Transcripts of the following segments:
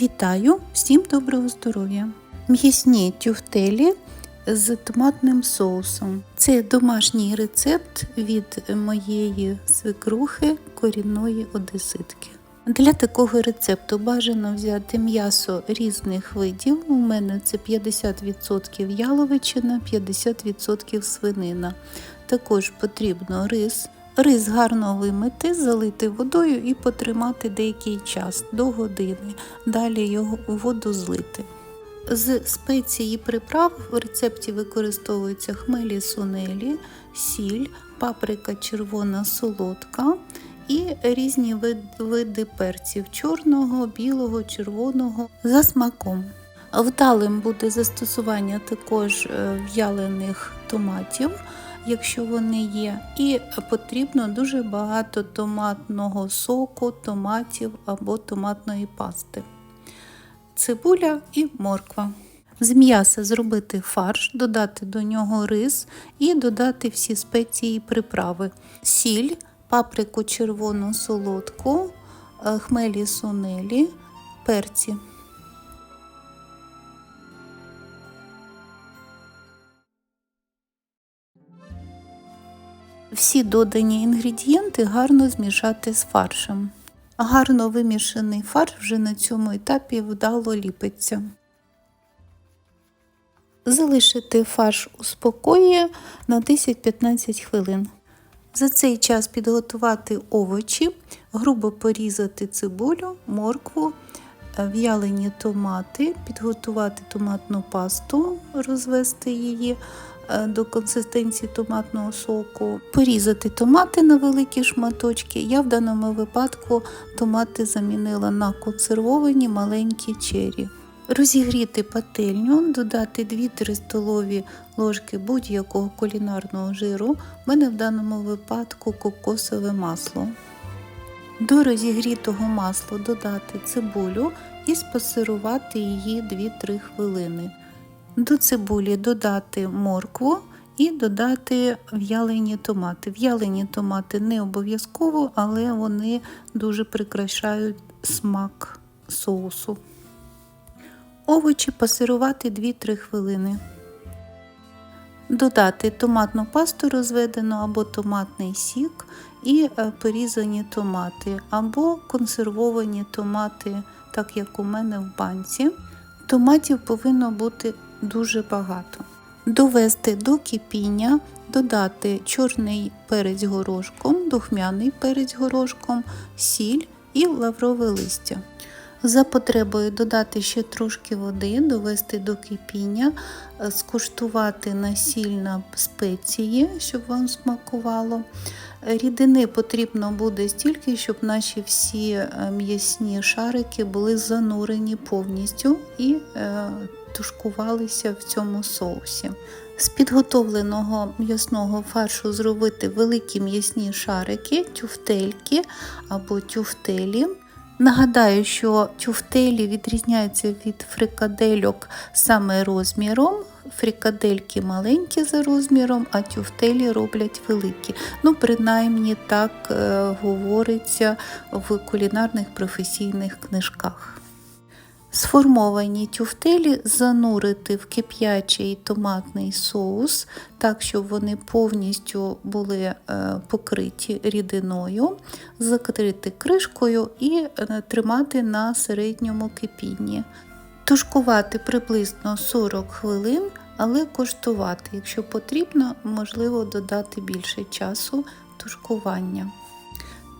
Вітаю! Всім доброго здоров'я! М'ясні тюфтелі з томатним соусом. Це домашній рецепт від моєї свекрухи корінної одеситки. Для такого рецепту бажано взяти м'ясо різних видів. У мене це 50% яловичина, 50% свинина. Також потрібно рис. Рис гарно вимити, залити водою і потримати деякий час до години. Далі його у воду злити. З спецій приправ в рецепті використовуються хмелі сунелі, сіль, паприка червона солодка і різні види перців чорного, білого, червоного за смаком. Вдалим буде застосування також е, в'ялених томатів, якщо вони є, і потрібно дуже багато томатного соку, томатів або томатної пасти цибуля і морква. З м'яса зробити фарш, додати до нього рис і додати всі спеції і приправи: сіль, паприку червону солодку, е, хмелі сунелі, перці. Всі додані інгредієнти гарно змішати з фаршем. Гарно вимішаний фарш вже на цьому етапі вдало ліпиться. Залишити фарш у спокої на 10-15 хвилин. За цей час підготувати овочі, грубо порізати цибулю, моркву, в'ялені томати, підготувати томатну пасту, розвести її е, до консистенції томатного соку, порізати томати на великі шматочки. Я в даному випадку томати замінила на консервовані маленькі чері. Розігріти пательню, додати 2-3 столові ложки будь-якого кулінарного жиру. У мене в даному випадку кокосове масло. До розігрітого масла додати цибулю і спасирувати її 2-3 хвилини. До цибулі додати моркву і додати в'ялені томати. В'ялені томати не обов'язково, але вони дуже прикрашають смак соусу. Овочі пасирувати 2-3 хвилини. Додати томатну пасту розведену або томатний сік і е, порізані томати, або консервовані томати, так як у мене в банці. Томатів повинно бути дуже багато. Довести до кипіння, додати чорний перець горошком, духмяний перець горошком, сіль і лаврове листя. За потребою додати ще трошки води, довести до кипіння, е, скуштувати насильно спеції, щоб вам смакувало. Рідини потрібно буде стільки, щоб наші всі е, м'ясні шарики були занурені повністю і е, тушкувалися в цьому соусі. З підготовленого м'ясного фаршу зробити великі м'ясні шарики, тюфтельки або тюфтелі. Нагадаю, що тюфтелі відрізняються від фрикадельок саме розміром. Фрикадельки маленькі за розміром, а тюфтелі роблять великі. Ну, принаймні так е, говориться в кулінарних професійних книжках. Сформовані тюфтелі занурити в кип'ячий томатний соус, так, щоб вони повністю були е, покриті рідиною, закрити кришкою і е, тримати на середньому кипінні. Тушкувати приблизно 40 хвилин, але коштувати, якщо потрібно, можливо додати більше часу тушкування.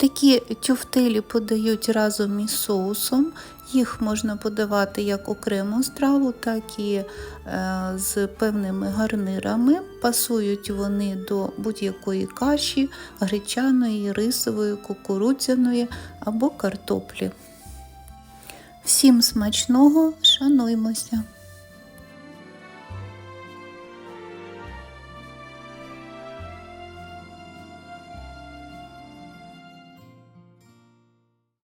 Такі тюфтелі подають разом із соусом. Їх можна подавати як окрему страву, так і е, з певними гарнирами. Пасують вони до будь-якої каші, гречаної, рисової, кукурудзяної або картоплі. Всім смачного, шануймося!